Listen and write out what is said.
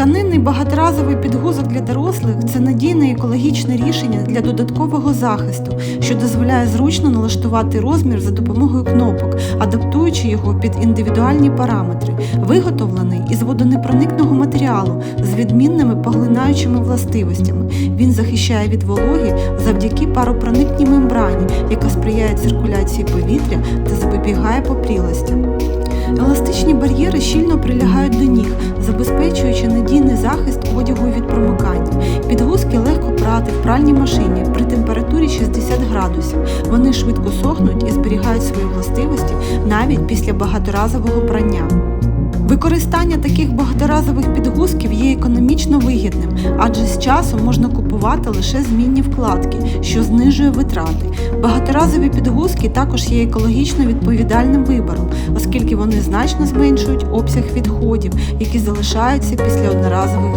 Тканинний багаторазовий підгузок для дорослих це надійне екологічне рішення для додаткового захисту, що дозволяє зручно налаштувати розмір за допомогою кнопок, адаптуючи його під індивідуальні параметри, виготовлений із водонепроникного матеріалу з відмінними поглинаючими властивостями. Він захищає від вологи завдяки паропроникній мембрані, яка сприяє циркуляції повітря та запобігає попрілостям. Еластичні бар'єри щільно прилягають до ніг, захист одягу від промикання. Підгузки легко прати в пральній машині при температурі 60 градусів. Вони швидко сохнуть і зберігають свої властивості навіть після багаторазового прання. Використання таких багаторазових підгузків є економічно вигідним, адже з часом можна купувати лише змінні вкладки, що знижує витрати. Багаторазові підгузки також є екологічно відповідальним вибором, оскільки вони значно зменшують обсяг відходів, які залишаються після одноразових